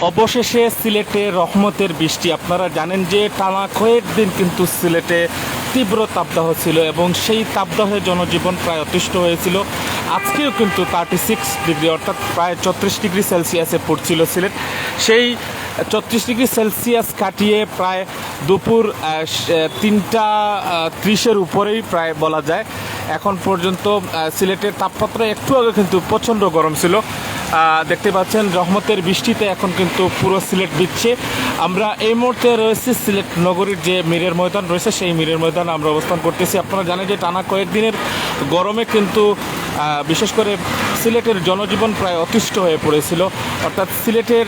অবশেষে সিলেটে রহমতের বৃষ্টি। আপনারা জানেন যে টানা কয়েক দিন কিন্তু সিলেটে তীব্র তাপদাহ ছিল এবং সেই তাপদাহে জনজীবন প্রায় অতিষ্ঠ হয়েছিল। আজকেও কিন্তু থার্টি সিক্স ডিগ্রি অর্থাৎ প্রায় চত্রিশ ডিগ্রি সেলসিয়াসে পড়ছিল সিলেট। সেই চত্রিশ ডিগ্রি সেলসিয়াস কাটিয়ে প্রায় দুপুর তিনটা ত্রিশের উপরেই প্রায় বলা যায়। এখন পর্যন্ত সিলেটের তাপমাত্রা একটু আগে কিন্তু প্রচণ্ড গরম ছিল। দেখতে পাচ্ছেন, রহমতের বৃষ্টিতে এখন কিন্তু পুরো সিলেট দিচ্ছে আমরা এই মুহূর্তে রয়েছে সিলেট নগরীর যে মিরের ময়দান রয়েছে, সেই মিরের ময়দানে আমরা অবস্থান করতেছি। আপনারা জানেন যে টানা কয়েকদিনের গরমে কিন্তু বিশেষ করে সিলেটের জনজীবন প্রায় অতিষ্ঠ হয়ে পড়েছিল। অর্থাৎ সিলেটের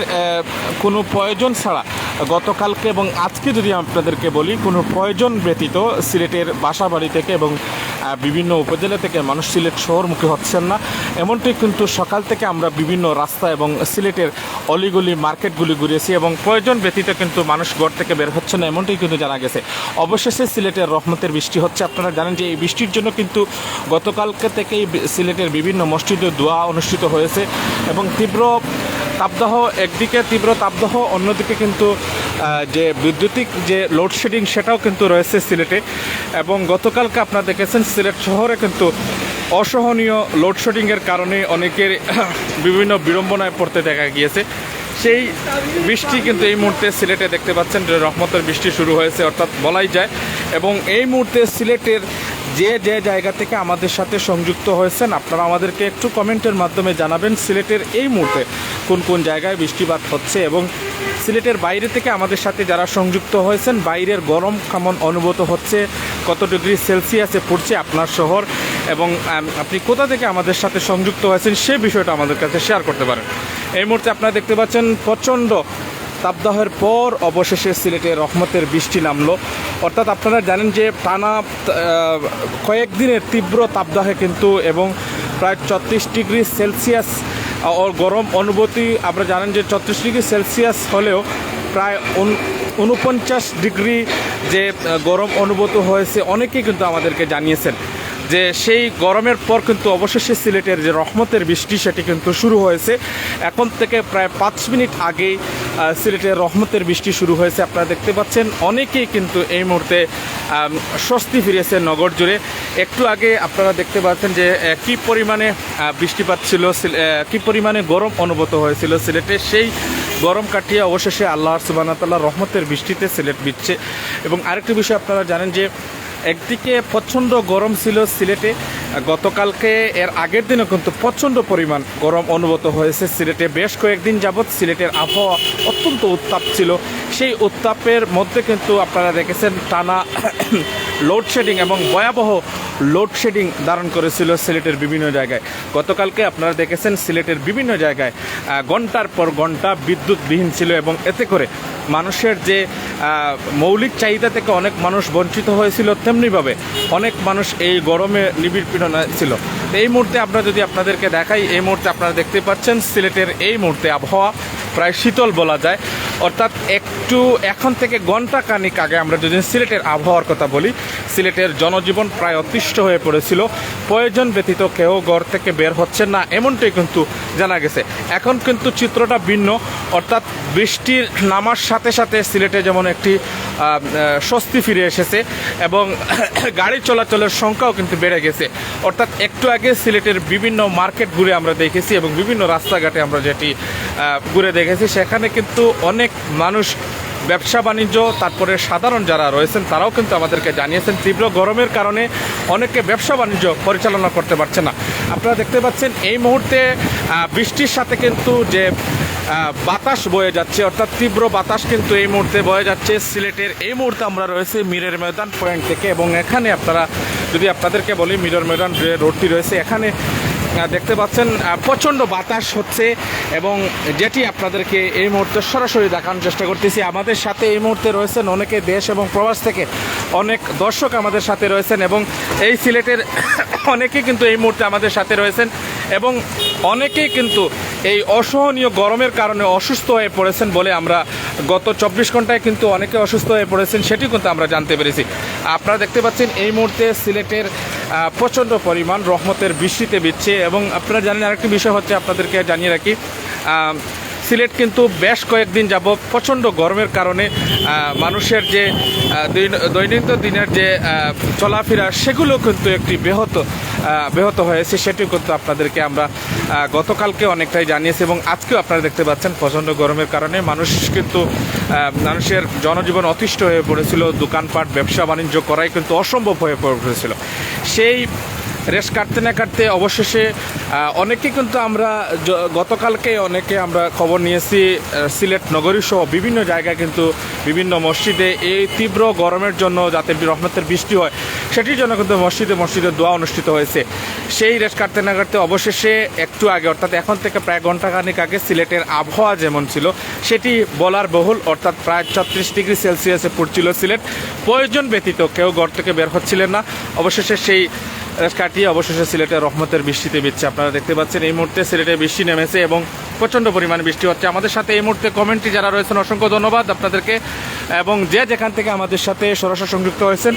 কোনো প্রয়োজন ছাড়া গতকালকে এবং আজকে যদি আপনাদেরকে বলি, কোনো প্রয়োজন ব্যতীত সিলেটের বাসা বাড়ি থেকে এবং বিভিন্ন উপজেলা থেকে মানুষ সিলেট শহরমুখী হচ্ছেন না। এমনটি কিন্তু সকাল থেকে আমরা বিভিন্ন রাস্তা এবং সিলেটের অলিগলি মার্কেটগুলি ঘুরেছি এবং প্রয়োজন ব্যতীত কিন্তু মানুষ ঘর থেকে বের হচ্ছে না, এমনটি কিন্তু জানা গেছে। অবশেষে সিলেটের রহমতের বৃষ্টি হচ্ছে। আপনারা জানেন যে এই বৃষ্টির জন্য কিন্তু গতকালকে থেকেই সিলেটের বিভিন্ন মসজিদে দোয়া অনুষ্ঠিত হয়েছে এবং তীব্র তাপদাহ একদিকে তীব্র তাপদাহ, অন্যদিকে কিন্তু যে বৈদ্যুতিক যে লোডশেডিং সেটাও কিন্তু রয়েছে সিলেটে। এবং গতকালকে আপনারা দেখেছেন, সিলেট শহরে কিন্তু অসহনীয় লোডশেডিংয়ের কারণে অনেকের বিভিন্ন বিড়ম্বনায় পড়তে দেখা গিয়েছে। সেই বৃষ্টি কিন্তু এই মুহূর্তে সিলেটে দেখতে পাচ্ছেন, যে রহমতের বৃষ্টি শুরু হয়েছে, অর্থাৎ বলাই যায়। এবং এই মুহূর্তে সিলেটের যে যে জায়গা থেকে আমাদের সাথে সংযুক্ত হয়েছেন, আপনারা আমাদেরকে একটু কমেন্টের মাধ্যমে জানাবেন সিলেটের এই মুহূর্তে কোন কোন জায়গায় বৃষ্টিপাত হচ্ছে এবং সিলেটের বাইরে থেকে আমাদের সাথে যারা সংযুক্ত হয়েছেন, বাইরের গরম কেমন অনুভূত হচ্ছে, কত ডিগ্রি সেলসিয়াসে পড়ছে আপনার শহর এবং আপনি কোথা থেকে আমাদের সাথে সংযুক্ত হয়েছেন সে বিষয়টা আমাদের কাছে শেয়ার করতে পারেন। এই মুহূর্তে আপনারা দেখতে পাচ্ছেন প্রচণ্ড তাপদাহের পর অবশেষে সিলেটে রহমতের বৃষ্টি নামলো। অর্থাৎ আপনারা জানেন যে টানা কয়েকদিনের তীব্র তাপদাহে কিন্তু এবং প্রায় ছত্রিশ ডিগ্রি সেলসিয়াস ও গরম অনুভূতি, আমরা জানেন যে ছত্রিশ ডিগ্রি সেলসিয়াস হলেও প্রায় উন- উনপঞ্চাশ ডিগ্রি যে গরম অনুভূত হয়েছে, অনেকেই কিন্তু আমাদেরকে জানিয়েছেন। যে সেই গরমের পর কিন্তু অবশেষে সিলেটের যে রহমতের বৃষ্টি, সেটি কিন্তু শুরু হয়েছে। এখন থেকে প্রায় পাঁচ মিনিট আগেই সিলেটের রহমতের বৃষ্টি শুরু হয়েছে। আপনারা দেখতে পাচ্ছেন, অনেকেই কিন্তু এই মুহূর্তে স্বস্তি ফিরেছে নগর জুড়ে। একটু আগে আপনারা দেখতে পাচ্ছেন যে কি পরিমাণে বৃষ্টিপাত ছিল কি পরিমাণে গরম অনুভূত হয়েছিল সিলেটে, সেই গরম কাটিয়ে অবশেষে আল্লাহর সুবাহতাল্লাহ রহমতের বৃষ্টিতে সিলেট বিচ্ছে এবং আরেকটি বিষয় আপনারা জানেন যে একদিকে প্রচণ্ড গরম ছিল সিলেটে, গতকালকে এর আগের দিনও কিন্তু প্রচণ্ড পরিমাণ গরম অনুভূত হয়েছে সিলেটে। বেশ কয়েকদিন যাবৎ সিলেটের আবহাওয়া অত্যন্ত উত্তাপ ছিল। সেই উত্তাপের মধ্যে কিন্তু আপনারা দেখেছেন টানা লোডশেডিং এবং ভয়াবহ লোডশেডিং ধারণ করেছিল সিলেটের বিভিন্ন জায়গায়। গতকালকে আপনারা দেখেছেন সিলেটের বিভিন্ন জায়গায় ঘণ্টার পর ঘণ্টা বিদ্যুৎবিহীন ছিল এবং এতে করে মানুষের যে মৌলিক চাহিদা থেকে অনেক মানুষ বঞ্চিত হয়েছিল, তেমনিভাবে অনেক মানুষ এই গরমে নিবিড় পীড়নায় ছিল। এই মুহূর্তে আমরা যদি আপনাদেরকে দেখাই, এই মুহূর্তে আপনারা দেখতে পাচ্ছেন সিলেটের এই মুহূর্তে আবহাওয়া। প্রায় শীতল বলা যায়। অর্থাৎ একটু এখন থেকে ঘণ্টা কানিক আগে আমরা যদি সিলেটের আবহাওয়ার কথা বলি, সিলেটের জনজীবন প্রায় অতিষ্ঠ হয়ে পড়েছিল। প্রয়োজন ব্যতীত কেউ ঘর থেকে বের হচ্ছে না, এমনটাই কিন্তু জানা গেছে। এখন কিন্তু চিত্রটা ভিন্ন। অর্থাৎ বৃষ্টির নামার সাথে সাথে সিলেটে যেমন একটি স্বস্তি ফিরে এসেছে এবং গাড়ি চলাচলের সংখ্যাও কিন্তু বেড়ে গেছে। অর্থাৎ একটু আগে সিলেটের বিভিন্ন মার্কেট ঘুরে আমরা দেখেছি এবং বিভিন্ন রাস্তাঘাটে আমরা যেটি ঘুরে দেখেছি, সেখানে কিন্তু অনেক মানুষ, ব্যবসা বাণিজ্য, তারপরে সাধারণ যারা রয়েছেন, তারাও কিন্তু আমাদেরকে জানিয়েছেন, তীব্র গরমের কারণে অনেকে ব্যবসা বাণিজ্য পরিচালনা করতে পারছে না। আপনারা দেখতে পাচ্ছেন, এই মুহূর্তে বৃষ্টির সাথে কিন্তু যে বাতাস বয়ে যাচ্ছে, অর্থাৎ তীব্র বাতাস কিন্তু এই মুহূর্তে বয়ে যাচ্ছে। সিলেটের এই মুহূর্তে আমরা রয়েছে মিরের ময়দান পয়েন্ট থেকে এবং এখানে আপনারা, যদি আপনাদেরকে বলি, মিরের ময়দান রোডটি রয়েছে, এখানে দেখতে পাচ্ছেন প্রচণ্ড বাতাস হচ্ছে এবং যেটি আপনাদেরকে এই মুহূর্তে সরাসরি দেখানোর চেষ্টা করতেছি। আমাদের সাথে এই মুহূর্তে রয়েছেন অনেকে দেশ এবং প্রবাস থেকে অনেক দর্শক আমাদের সাথে রয়েছেন এবং এই সিলেটের অনেকেই কিন্তু এই মুহূর্তে আমাদের সাথে রয়েছেন এবং অনেকেই কিন্তু এই অসহনীয় গরমের কারণে অসুস্থ হয়ে পড়েছেন বলে আমরা গত চব্বিশ ঘন্টায় কিন্তু অনেকে অসুস্থ হয়ে পড়েছেন সেটি কিন্তু আমরা জানতে পেরেছি। আপনারা দেখতে পাচ্ছেন এই মুহূর্তে সিলেটের প্রচণ্ড পরিমাণ রহমতের বৃষ্টিতে বিচ্ছে এবং আপনারা জানেন আরেকটি বিষয় হচ্ছে আপনাদেরকে জানিয়ে রাখি সিলেট কিন্তু বেশ কয়েকদিন যাব প্রচণ্ড গরমের কারণে মানুষের যে দৈনন্দিন দিনের যে চলাফেরা সেগুলো কিন্তু একটি ব্যাহত আহ, ব্যাহত হয়েছে সেটি কিন্তু আপনাদেরকে আমরা গতকালকে অনেকটাই জানিয়েছে এবং আজকেও আপনারা দেখতে পাচ্ছেন প্রচণ্ড গরমের কারণে মানুষ কিন্তু মানুষের জনজীবন অতিষ্ঠ হয়ে পড়েছিল, দোকানপাট, ব্যবসা, বাণিজ্য করাই কিন্তু অসম্ভব হয়ে পড়েছিল। সেই রেস কাটতে না কাটতে অবশেষে অনেকে কিন্তু আমরা গতকালকে অনেকে আমরা খবর নিয়েছি সিলেট নগরী সহ বিভিন্ন জায়গায় কিন্তু বিভিন্ন মসজিদে এই তীব্র গরমের জন্য যাতে রহমতের বৃষ্টি হয়, সেটির জন্য কিন্তু মসজিদে মসজিদে দোয়া অনুষ্ঠিত হয়েছে। সেই রেস কাটতে না কাটতে অবশেষে একটু আগে, অর্থাৎ এখন থেকে প্রায় ঘন্টাখানিক আগে সিলেটের আবহাওয়া যেমন ছিল, সেটি বলার বহুল, অর্থাৎ প্রায় ছত্রিশ ডিগ্রি সেলসিয়াসে পড়ছিল সিলেট। প্রয়োজন ব্যতীত কেউ ঘর থেকে বের হচ্ছিলেন না। অবশেষে সেই কাটিয়ে অবশেষে সিলেটে রহমতের বৃষ্টিতে বিচ্ছে। আপনারা দেখতে পাচ্ছেন, এই মুহূর্তে সিলেটে বৃষ্টি নেমেছে এবং প্রচণ্ড পরিমাণে বৃষ্টি হচ্ছে। আমাদের সাথে এই মুহূর্তে কমেন্টে যারা রয়েছেন, অসংখ্য ধন্যবাদ আপনাদেরকে। এবং যে যেখান থেকে আমাদের সাথে সরাসরি সংযুক্ত হয়েছেন,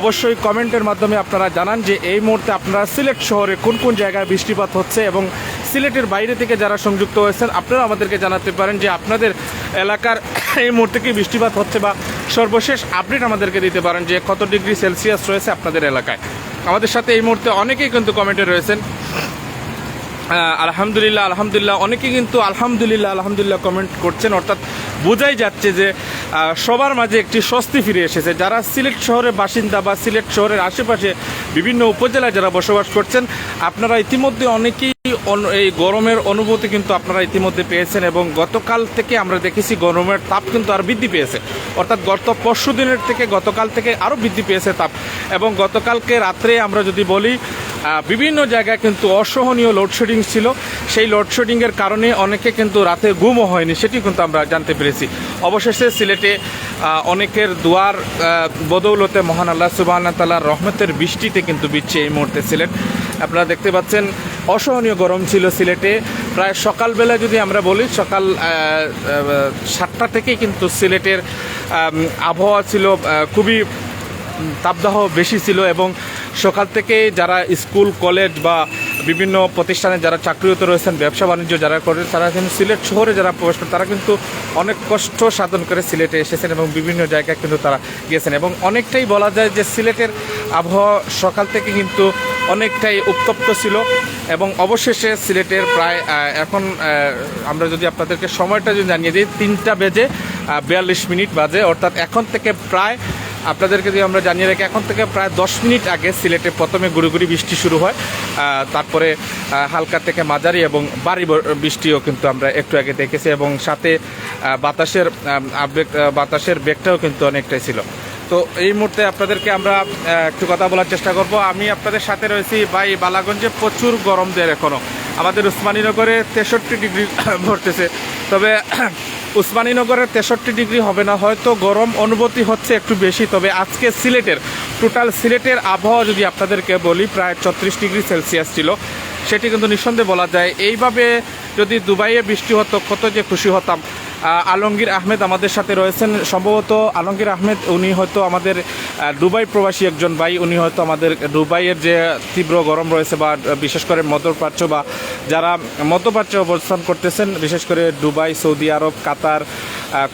অবশ্যই কমেন্টের মাধ্যমে আপনারা জানান যে এই মুহূর্তে আপনারা সিলেট শহরে কোন কোন জায়গায় বৃষ্টিপাত হচ্ছে এবং সিলেটের বাইরে থেকে যারা সংযুক্ত হয়েছেন আপনারা আমাদেরকে জানাতে পারেন যে আপনাদের এলাকার এই মুহূর্তে কি বৃষ্টিপাত হচ্ছে বা সর্বশেষ আপডেট আমাদেরকে দিতে পারেন যে কত ডিগ্রি সেলসিয়াস রয়েছে আপনাদের এলাকায়। আমাদের সাথে এই মুহূর্তে অনেকেই কিন্তু কমেন্টে রয়েছেন। আলহামদুলিল্লাহ আলহামদুলিল্লাহ অনেকে কিন্তু আলহামদুলিল্লাহ আলহামদুলিল্লাহ কমেন্ট করছেন। অর্থাৎ বোঝাই যাচ্ছে যে সবার মাঝে একটি স্বস্তি ফিরে এসেছে। যারা সিলেট শহরের বাসিন্দা বা সিলেট শহরের আশেপাশে বিভিন্ন উপজেলায় যারা বসবাস করছেন, আপনারা ইতিমধ্যে অনেকেই অন- এই গরমের অনুভূতি কিন্তু আপনারা ইতিমধ্যে পেয়েছেন এবং গতকাল থেকে আমরা দেখেছি গরমের তাপ কিন্তু আর বৃদ্ধি পেয়েছে। অর্থাৎ গত পরশু দিনের থেকে গতকাল থেকে আরও বৃদ্ধি পেয়েছে তাপ। এবং গতকালকে রাত্রে আমরা যদি বলি বিভিন্ন জায়গায় কিন্তু অসহনীয় লোডশেডিং ছিল। সেই লোডশেডিংয়ের কারণে অনেকে কিন্তু রাতে ঘুমও হয়নি, সেটি কিন্তু আমরা জানতে পেরেছি। অবশেষে সিলেটে অনেকের দুয়ার বদৌলতে মহান আল্লাহ সুবাহ তাল্লাহ রহমতের বৃষ্টিতে কিন্তু বিচ্ছে এই মুহূর্তে সিলেট। আপনারা দেখতে পাচ্ছেন অসহনীয় গরম ছিল সিলেটে। প্রায় সকালবেলা যদি আমরা বলি, সকাল সাতটা থেকেই কিন্তু সিলেটের আবহাওয়া ছিল খুবই তাপদাহ বেশি ছিল এবং সকাল থেকে যারা স্কুল, কলেজ বা বিভিন্ন প্রতিষ্ঠানে যারা চাকরিরত রয়েছেন, ব্যবসা বাণিজ্য যারা করে, তারা কিন্তু সিলেট শহরে যারা প্রবেশ করে, তারা কিন্তু অনেক কষ্ট সাধন করে সিলেটে এসেছেন এবং বিভিন্ন জায়গায় কিন্তু তারা গিয়েছেন এবং অনেকটাই বলা যায় যে সিলেটের আবহাওয়া সকাল থেকে কিন্তু অনেকটাই উত্তপ্ত ছিল এবং অবশেষে সিলেটের প্রায় এখন আমরা যদি আপনাদেরকে সময়টা যদি জানিয়ে দিই, তিনটা বেজে বিয়াল্লিশ মিনিট বাজে। অর্থাৎ এখন থেকে প্রায়, আপনাদেরকে যদি আমরা জানিয়ে রাখি, এখন থেকে প্রায় দশ মিনিট আগে সিলেটে প্রথমে গুড়ি বৃষ্টি শুরু হয়। তারপরে হালকা থেকে মাঝারি এবং বাড়ি বৃষ্টিও কিন্তু আমরা একটু আগে দেখেছি এবং সাথে বাতাসের আবেগ বাতাসের বেগটাও কিন্তু অনেকটাই ছিল। তো এই মুহূর্তে আপনাদেরকে আমরা একটু কথা বলার চেষ্টা করব। আমি আপনাদের সাথে রয়েছি ভাই বালাগঞ্জে প্রচুর গরম দেয় এখনও আমাদের উসমানীনগরে তেষট্টি ডিগ্রি ভরতেছে তবে উসমানীনগরের তেষট্টি ডিগ্রি হবে না, হয়তো গরম অনুভূতি হচ্ছে একটু বেশি। তবে আজকে সিলেটের, টোটাল সিলেটের আবহাওয়া যদি আপনাদেরকে বলি, প্রায় ছত্রিশ ডিগ্রি সেলসিয়াস ছিল। সেটি কিন্তু নিঃসন্দেহে বলা যায়। এইভাবে যদি দুবাইয়ে বৃষ্টি হতো, কত যে খুশি হতাম। আলমগীর আহমেদ আমাদের সাথে রয়েছেন। সম্ভবত আলমগীর আহমেদ, উনি হয়তো আমাদের দুবাই প্রবাসী একজন ভাই। উনি হয়তো আমাদের দুবাইয়ের যে তীব্র গরম রয়েছে বা বিশেষ করে মধ্যপ্রাচ্য বা যারা মধ্যপ্রাচ্যে অবস্থান করতেছেন, বিশেষ করে দুবাই, সৌদি আরব, কাতার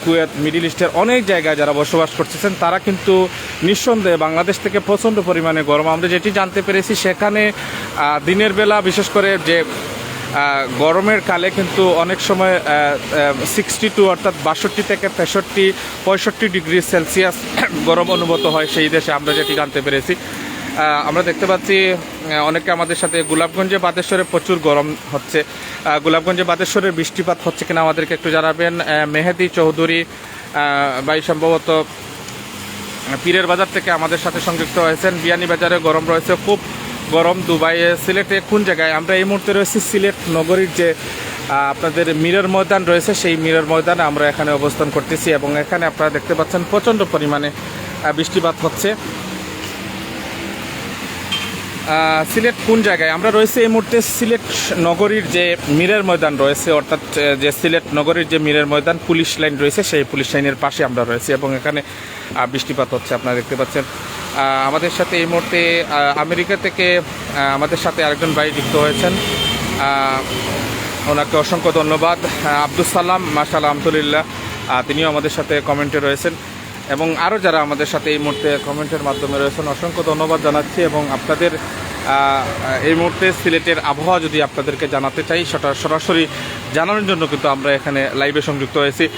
কুয়েত, মিডিল ইস্টের অনেক জায়গায় যারা বসবাস করতেছেন, তারা কিন্তু নিঃসন্দেহে বাংলাদেশ থেকে প্রচণ্ড পরিমাণে গরম। আমরা যেটি জানতে পেরেছি, সেখানে দিনের বেলা বিশেষ করে যে গরমের কালে কিন্তু অনেক সময় সিক্সটি টু অর্থাৎ বাষট্টি থেকে তেষট্টি, পঁয়ষট্টি ডিগ্রি সেলসিয়াস গরম অনুভূত হয় সেই দেশে আমরা যেটি জানতে পেরেছি। আমরা দেখতে পাচ্ছি অনেকে আমাদের সাথে গোলাপগঞ্জে বাদেশ্বরে প্রচুর গরম হচ্ছে। গোলাপগঞ্জে বাদেশ্বরের বৃষ্টিপাত হচ্ছে কিনা আমাদেরকে একটু জানাবেন। মেহেদি চৌধুরী ভাই সম্ভবত পীরের বাজার থেকে আমাদের সাথে সংযুক্ত হয়েছেন। বিয়ানী বাজারে গরম রয়েছে, খুব গরম দুবাইয়ে সিলেটে কোন জায়গায়? আমরা এই মুহূর্তে রয়েছি সিলেট নগরীর যে আপনাদের মিরর ময়দান রয়েছে, সেই মিরর ময়দানে আমরা এখানে অবস্থান করতেছি এবং এখানে আপনারা দেখতে পাচ্ছেন প্রচণ্ড পরিমাণে বৃষ্টিপাত হচ্ছে। সিলেট কোন জায়গায়? আমরা রয়েছে এই মুহূর্তে সিলেট নগরীর যে মিরের ময়দান রয়েছে, অর্থাৎ যে সিলেট নগরীর যে মিরের ময়দান, পুলিশ লাইন রয়েছে, সেই পুলিশ লাইনের পাশে আমরা রয়েছি এবং এখানে বৃষ্টিপাত হচ্ছে, আপনারা দেখতে পাচ্ছেন। আমাদের সাথে এই মুহূর্তে আমেরিকা থেকে আমাদের সাথে আরেকজন ভাই যুক্ত হয়েছেন। ওনাকে অসংখ্য ধন্যবাদ। আব্দুল সালাম মাশাল আলহামদুলিল্লাহ। আহ, তিনিও আমাদের সাথে কমেন্টে রয়েছেন। এবং আরও যারা আমাদের সাথে এই মুহূর্তে কমেন্টের মাধ্যমে রয়েছেন অসংখ্য ধন্যবাদ জানাচ্ছি। এবং আপনাদের এই মুহূর্তে সিলেটের আবহাওয়া যদি আপনাদেরকে জানাতে চাই সেটা সরাসরি জানানোর জন্য কিন্তু আমরা এখানে লাইভে সংযুক্ত হয়েছি।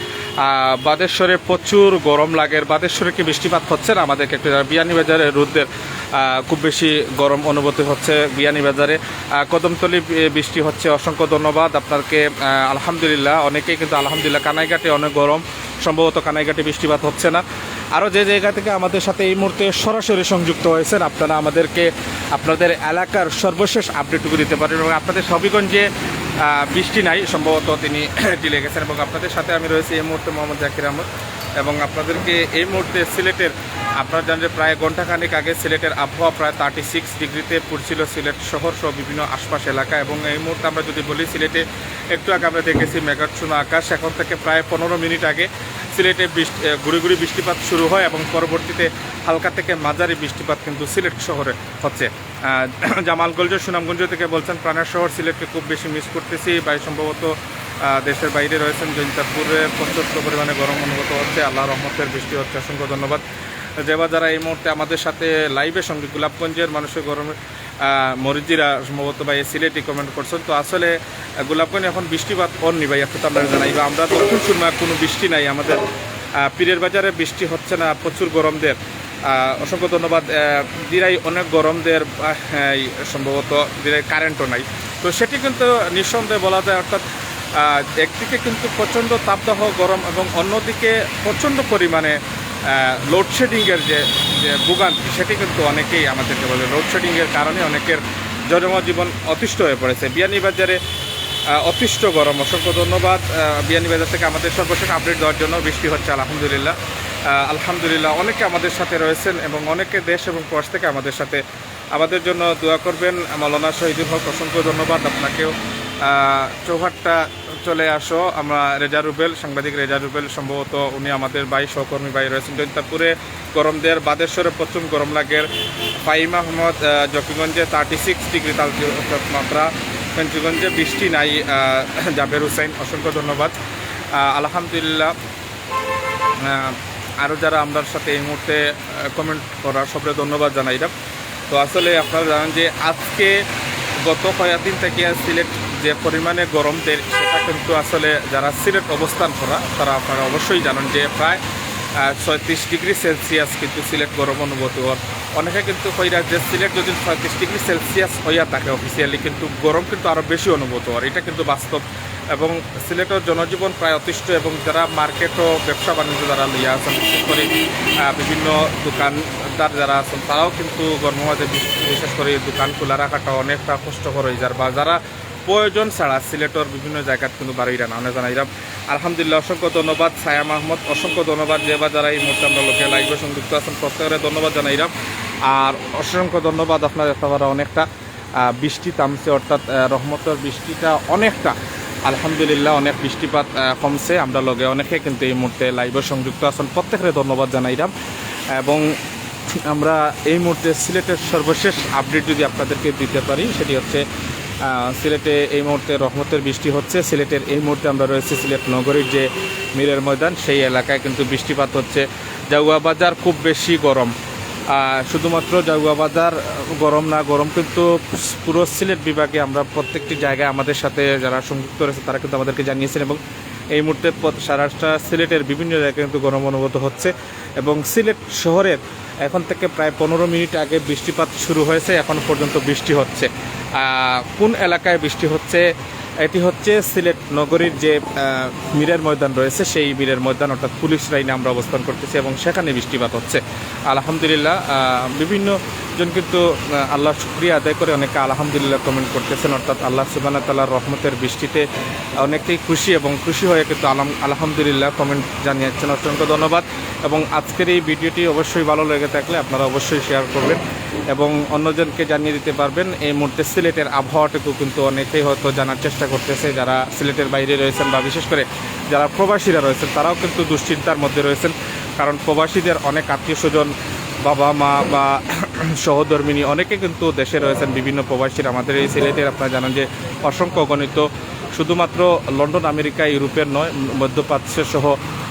বাদেশ্বরে প্রচুর গরম লাগে। বাদেশ্বরে কি বৃষ্টিপাত হচ্ছে না আমাদেরকে একটু বিয়ানীবাজারে রোদের খুব বেশি গরম অনুভূতি হচ্ছে বিয়ানীবাজারে কদমতলি বৃষ্টি হচ্ছে। অসংখ্য ধন্যবাদ আপনাকে। আলহামদুলিল্লাহ অনেকেই কিন্তু আলহামদুলিল্লাহ কানাইঘাটে অনেক গরম। সম্ভবত কানাইঘাটে বৃষ্টিপাত হচ্ছে না। আরও যে জায়গা থেকে আমাদের সাথে এই মুহূর্তে সরাসরি সংযুক্ত হয়েছেন আপনারা আমাদেরকে আপনাদের এলাকার সর্বশেষ আপডেটটুকু দিতে পারেন এবং আপনাদের হবিগঞ্জে আহ, বৃষ্টি নাই, সম্ভবত তিনি ডিলে গেছেন এবং আপনাদের সাথে আমি রয়েছি এই মুহূর্তে মোহাম্মদ জাকির আহমদ এবং আপনাদেরকে এই মুহূর্তে সিলেটের, আপনারা জানেন যে প্রায় ঘন্টাখানেক আগে সিলেটের আবহাওয়া প্রায় থার্টি সিক্স ডিগ্রিতে পড়ছিল সিলেট শহর সহ বিভিন্ন আশপাশ এলাকা এবং এই মুহূর্তে আমরা যদি বলি সিলেটে, একটু আগে আমরা দেখেছি মেঘাচ্ছন্ন আকাশ, এখন থেকে প্রায় পনেরো মিনিট আগে সিলেটে বৃষ্টি গুড়ি বৃষ্টিপাত শুরু হয় এবং পরবর্তীতে হালকা থেকে মাঝারি বৃষ্টিপাত কিন্তু সিলেট শহরে হচ্ছে। জামালগঞ্জ সুনামগঞ্জ থেকে বলছেন, প্রাণের শহর সিলেটকে খুব বেশি মিস করতেছি। বা সম্ভবত দেশের বাইরে রয়েছেন জৈন্তাপুরে। প্রচুর পরিমাণে গরম অনুভূত হচ্ছে। আল্লাহ রহমতের বৃষ্টি হচ্ছে। অসংখ্য ধন্যবাদ। যেবা যারা এই মুহূর্তে আমাদের সাথে লাইভের সঙ্গে গোলাপগঞ্জের মানুষের গরমে মরিজিরা সম্ভবত ভাই সিলেটি কমেন্ট করছেন। তো আসলে গোলাপগঞ্জ এখন বৃষ্টিপাত অননি ভাই, একটু আমরা জানাই। বা আমরা দক্ষিণ সুরমা কোনো বৃষ্টি নাই, আমাদের পীরের বাজারে বৃষ্টি হচ্ছে না, প্রচুর গরমদের অসংখ্য ধন্যবাদ। দিরাই অনেক গরমদের সম্ভবত দিরাই কারেন্টও নাই। তো সেটি কিন্তু নিঃসন্দেহে বলা যায়, অর্থাৎ একদিকে কিন্তু প্রচণ্ড তাপদাহ, গরম এবং অন্যদিকে প্রচণ্ড পরিমাণে লোডশেডিংয়ের যে যে ভোগান্তি, সেটি কিন্তু অনেকেই আমাদেরকে বলে। লোডশেডিংয়ের কারণে অনেকের জনজীবন অতিষ্ঠ হয়ে পড়েছে। বিয়ানীবাজারে অতিষ্ঠ গরম। অসংখ্য ধন্যবাদ। বিয়ানীবাজার থেকে আমাদের সর্বশেষ আপডেট দেওয়ার জন্য বৃষ্টি হচ্ছে, আলহামদুলিল্লাহ। আলহামদুলিল্লাহ, অনেকে আমাদের সাথে রয়েছেন এবং অনেকে দেশ এবং প্রবাস থেকে আমাদের সাথে। আমাদের জন্য দোয়া করবেন মৌলানা শহীদুল হক, অসংখ্য ধন্যবাদ আপনাকেও। চৌহাট্টা চলে আসো। আমরা রেজা রুবেল সাংবাদিক রেজা রুবেল। সম্ভবত উনি আমাদের ভাই সহকর্মী ভাই রয়েছেন জৈন্তাপুরে গরম দেয়ার বাদেশ্বরে প্রচুর গরম লাগের ফাইম আহমদ আহ, জকিগঞ্জে থার্টি সিক্স ডিগ্রি তাপমাত্রা পঞ্চগঞ্জে বৃষ্টি নাই জাবের হুসাইন অসংখ্য ধন্যবাদ। আলহামদুলিল্লাহ আরও যারা আমার সাথে এই মুহূর্তে কমেন্ট করার সবরে ধন্যবাদ জানাইলাম তো আসলে আপনারা জানেন যে আজকে গত কয়েকদিন থেকে সিলেট যে পরিমাণে গরম কিন্তু আসলে যারা সিলেট অবস্থান করা, তারা আপনারা অবশ্যই জানেন যে প্রায় ছয়ত্রিশ ডিগ্রি সেলসিয়াস কিন্তু সিলেট গরম অনুভূত হওয়ার। অনেকে কিন্তু কইরা যে সিলেট যদি ছয়ত্রিশ ডিগ্রি সেলসিয়াস হইয়া থাকে অফিসিয়ালি কিন্তু গরম কিন্তু আরও বেশি অনুভূত হওয়ার। এটা কিন্তু বাস্তব। এবং সিলেটের জনজীবন প্রায় অতিষ্ঠ এবং যারা মার্কেট ও ব্যবসা বাণিজ্য যারা লইয়া আছেন, বিশেষ করে বিভিন্ন দোকানদার যারা আছেন, তারাও কিন্তু গর্মমাঝে বিশেষ করে দোকান খোলা রাখাটা অনেকটা কষ্টকর হয়ে যার বা যারা প্রয়োজন ছাড়া সিলেটর বিভিন্ন জায়গাত কিন্তু বাড়িরা না। জানাইলাম আলহামদুলিল্লাহ অসংখ্য ধন্যবাদ। সায়াম আহমদ, অসংখ্য ধন্যবাদ। যে বা যারা এই মুহূর্তে আমরা লোকে লাইভে সংযুক্ত আছেন প্রত্যেকের ধন্যবাদ জানাইলাম আর অসংখ্য ধন্যবাদ আপনার একেবারে অনেকটা বৃষ্টি থামছে, অর্থাৎ রহমতের বৃষ্টিটা অনেকটা, আলহামদুলিল্লাহ অনেক বৃষ্টিপাত কমছে। আমরা লগে অনেকে কিন্তু এই মুহূর্তে লাইভে সংযুক্ত আছেন প্রত্যেকের ধন্যবাদ জানাইলাম এবং আমরা এই মুহূর্তে সিলেটের সর্বশেষ আপডেট যদি আপনাদেরকে দিতে পারি, সেটি হচ্ছে সিলেটে এই মুহূর্তে রহমতের বৃষ্টি হচ্ছে। সিলেটের এই মুহূর্তে আমরা রয়েছে সিলেট নগরীর যে মিরের ময়দান, সেই এলাকায় কিন্তু বৃষ্টিপাত হচ্ছে। জাগুয়া বাজার খুব বেশি গরম। শুধুমাত্র জাগুয়া বাজার গরম না, গরম কিন্তু পুরো সিলেট বিভাগে আমরা প্রত্যেকটি জায়গায় আমাদের সাথে যারা সংযুক্ত রয়েছে, তারা কিন্তু আমাদেরকে জানিয়েছেন এবং এই মুহূর্তে সারাটা সিলেটের বিভিন্ন জায়গায় কিন্তু গরম অনুভূত হচ্ছে। এবং সিলেট শহরের এখন থেকে প্রায় পনেরো মিনিট আগে বৃষ্টিপাত শুরু হয়েছে, এখন পর্যন্ত বৃষ্টি হচ্ছে। কোন এলাকায় বৃষ্টি হচ্ছে? এটি হচ্ছে সিলেট নগরীর যে মীরের ময়দান রয়েছে, সেই মীরের ময়দান, অর্থাৎ পুলিশ লাইনে আমরা অবস্থান করতেছি এবং সেখানে বৃষ্টিপাত হচ্ছে। আলহামদুলিল্লাহ বিভিন্ন জন কিন্তু আহ, আল্লাহর শুক্রিয়া আদায় করে অনেকে আলহামদুলিল্লাহ কমেন্ট করতেছেন। অর্থাৎ আল্লাহ সুবানা তাল্লাহর রহমতের বৃষ্টিতে অনেকেই খুশি এবং খুশি হয়ে কিন্তু আলহাম আলহামদুলিল্লাহ কমেন্ট জানিয়েছেন। অসংখ্য ধন্যবাদ এবং আজকের এই ভিডিওটি অবশ্যই ভালো লেগে থাকলে আপনারা অবশ্যই শেয়ার করবেন এবং অন্যজনকে জানিয়ে দিতে পারবেন। এই মুহূর্তে সিলেটের আবহাওয়াটুকু কিন্তু অনেকেই হয়তো জানার চেষ্টা করতেছে। যারা সিলেটের বাইরে রয়েছেন বা বিশেষ করে যারা প্রবাসীরা রয়েছেন তারাও কিন্তু দুশ্চিন্তার মধ্যে রয়েছেন। কারণ প্রবাসীদের অনেক আত্মীয় স্বজন বাবা মা বা সহধর্মিনী। অনেকে কিন্তু দেশে রয়েছেন বিভিন্ন প্রবাসীরা। আমাদের এই সিলেটের আপনারা জানেন যে অসংখ্য গণিত শুধুমাত্র লন্ডন, আমেরিকা, ইউরোপের নয় মধ্যপ্রাচ্য সহ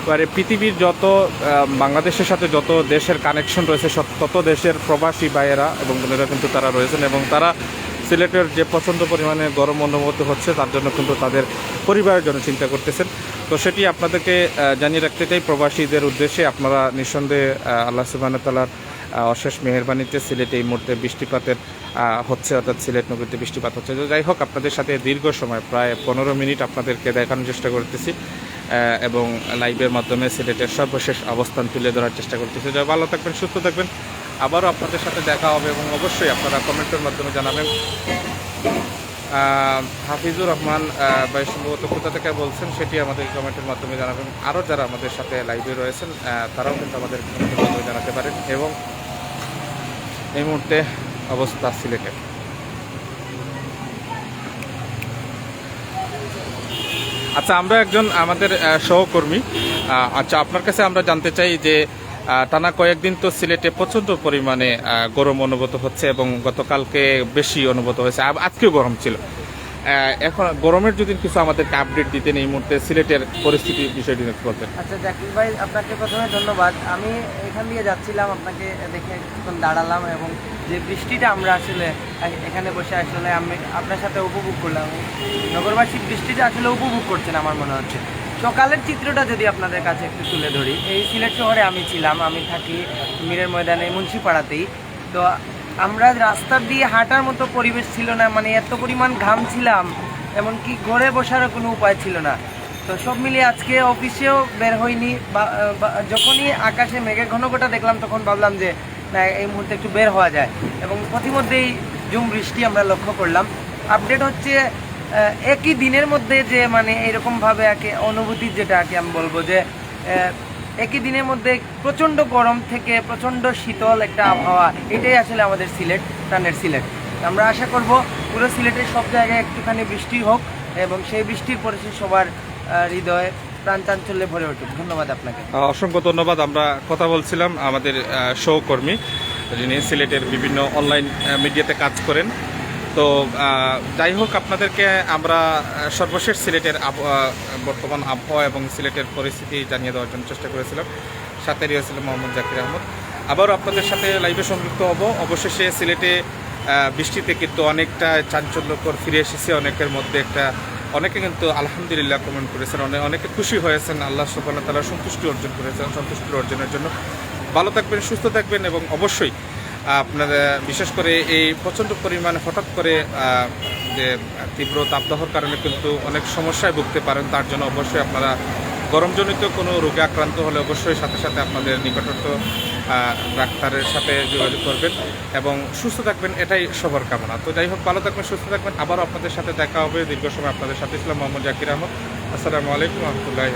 এবারে পৃথিবীর যত বাংলাদেশের সাথে যত দেশের কানেকশন রয়েছে তত দেশের প্রবাসী ভাইয়েরা এবং বোনেরা কিন্তু তারা রয়েছেন এবং তারা সিলেটের যে প্রচণ্ড পরিমাণে গরম অনুভূত হচ্ছে, তার জন্য কিন্তু তাদের পরিবারের জন্য চিন্তা করতেছেন। তো সেটি আপনাদেরকে জানিয়ে রাখতে চাই, প্রবাসীদের উদ্দেশ্যে আপনারা নিঃসন্দেহে আল্লাহ সুবাহ তালার অশেষ মেহরবানিতে সিলেটে এই মুহূর্তে বৃষ্টিপাতের হচ্ছে অর্থাৎ সিলেট নগরীতে বৃষ্টিপাত হচ্ছে। তো যাই হোক, আপনাদের সাথে দীর্ঘ সময়, প্রায় পনেরো মিনিট আপনাদেরকে দেখানোর চেষ্টা করতেছি এবং লাইভের মাধ্যমে সিলেটের সর্বশেষ অবস্থান তুলে ধরার চেষ্টা করতেছি। যা ভালো থাকবেন, সুস্থ থাকবেন। আবারও আপনাদের সাথে দেখা হবে এবং অবশ্যই আপনারা কমেন্টের মাধ্যমে জানাবেন। হাফিজুর রহমান ভাই, সম্ভবত কোথা থেকে বলছেন সেটি আমাদের কমেন্টের মাধ্যমে জানাবেন। আরও যারা আমাদের সাথে লাইভে রয়েছেন তারাও কিন্তু আমাদের কমেন্টের মাধ্যমে জানাতে পারেন এবং এই মুহূর্তে অবস্থা সিলেটে আচ্ছা আমরা একজন, আমাদের সহকর্মী। আচ্ছা আপনার কাছে আমরা জানতে চাই যে টানা কয়েকদিন তো সিলেটে প্রচণ্ড পরিমাণে গরম অনুভূত হচ্ছে এবং গতকালকে বেশি অনুভূত হয়েছে। আজকেও গরম ছিল। এখন গরমের যদি কিছু আমাদেরকে আপডেট দিতেন এই মুহূর্তে সিলেটের পরিস্থিতি বিষয়টি বলতেন। আচ্ছা জাকির ভাই, আপনাকে প্রথমে ধন্যবাদ। আমি এখান দিয়ে যাচ্ছিলাম, আপনাকে দেখে কিছুক্ষণ দাঁড়ালাম এবং যে বৃষ্টিটা আমরা আসলে এখানে বসে আসলে আমি আপনার সাথে উপভোগ করলাম। নগরবাসী বৃষ্টিটা আসলে উপভোগ করছেন আমার মনে হচ্ছে। সকালের চিত্রটা যদি আপনাদের কাছে একটু তুলে ধরি, এই সিলেট শহরে আমি ছিলাম, আমি থাকি মীরের ময়দানে, মুন্সিপাড়াতেই। তো আমরা রাস্তা দিয়ে হাঁটার মতো পরিবেশ ছিল না মানে এত পরিমাণ ঘাম ছিলাম, এমনকি ঘরে বসারও কোনো উপায় ছিল না। তো সব মিলিয়ে আজকে অফিসেও বের হইনি যখনই আকাশে মেঘের ঘনঘটা দেখলাম, তখন ভাবলাম যে, না, এই মুহূর্তে একটু বের হওয়া যায়। এবং প্রতিমধ্যেই ঝুম বৃষ্টি আমরা লক্ষ্য করলাম। আপডেট হচ্ছে একই দিনের মধ্যে যে মানে এরকমভাবে একে অনুভূতি যেটা আর কি আমি বলব যে একই দিনের মধ্যে প্রচণ্ড গরম থেকে প্রচণ্ড শীতল একটা আবহাওয়া, এটাই আসলে আমাদের সিলেট প্রাণের সিলেট। আমরা আশা করব পুরো সিলেটের সব জায়গায় একটুখানি বৃষ্টি হোক এবং সেই বৃষ্টির পরে সে সবার হৃদয়ে প্রাণ চাঞ্চল্যে ভরে উঠুক। ধন্যবাদ আপনাকে। অসংখ্য ধন্যবাদ। আমরা কথা বলছিলাম আমাদের সহকর্মী যিনি সিলেটের বিভিন্ন অনলাইন মিডিয়াতে কাজ করেন। তো যাই হোক, আপনাদেরকে আমরা সর্বশেষ সিলেটের বর্তমান আবহাওয়া এবং সিলেটের পরিস্থিতি জানিয়ে দেওয়ার জন্য চেষ্টা করেছিলাম। সাথে রয়েছিল মোহাম্মদ জাকির আহমদ। আবারও আপনাদের সাথে লাইভে সংযুক্ত হব। অবশেষে সিলেটে বৃষ্টিতে কিন্তু অনেকটা চাঞ্চল্যকর ফিরে এসেছে। অনেকের মধ্যে একটা, অনেকে কিন্তু আলহামদুলিল্লাহ কমেন্ট করেছেন। অনেক অনেকে খুশি হয়েছেন। আল্লাহ সুবাহ তালা সন্তুষ্টি অর্জন করেছেন, সন্তুষ্টি অর্জনের জন্য। ভালো থাকবেন, সুস্থ থাকবেন এবং অবশ্যই আপনারা বিশেষ করে এই প্রচণ্ড পরিমাণে হঠাৎ করে যে তীব্র তাপদাহর কারণে কিন্তু অনেক সমস্যায় ভুগতে পারেন, তার জন্য অবশ্যই আপনারা গরমজনিত কোনো রোগে আক্রান্ত হলে অবশ্যই সাথে সাথে আপনাদের নিকটস্থ ডাক্তারের সাথে যোগাযোগ করবেন এবং সুস্থ থাকবেন, এটাই সবার কামনা। তো যাই হোক, ভালো থাকবেন, সুস্থ থাকবেন। আবারও আপনাদের সাথে দেখা হবে। দীর্ঘ সময় আপনাদের সাথে ছিলাম মোহাম্মদ জাকির আহমদ। আসসালামু আলাইকুম রহমতুল্লাহ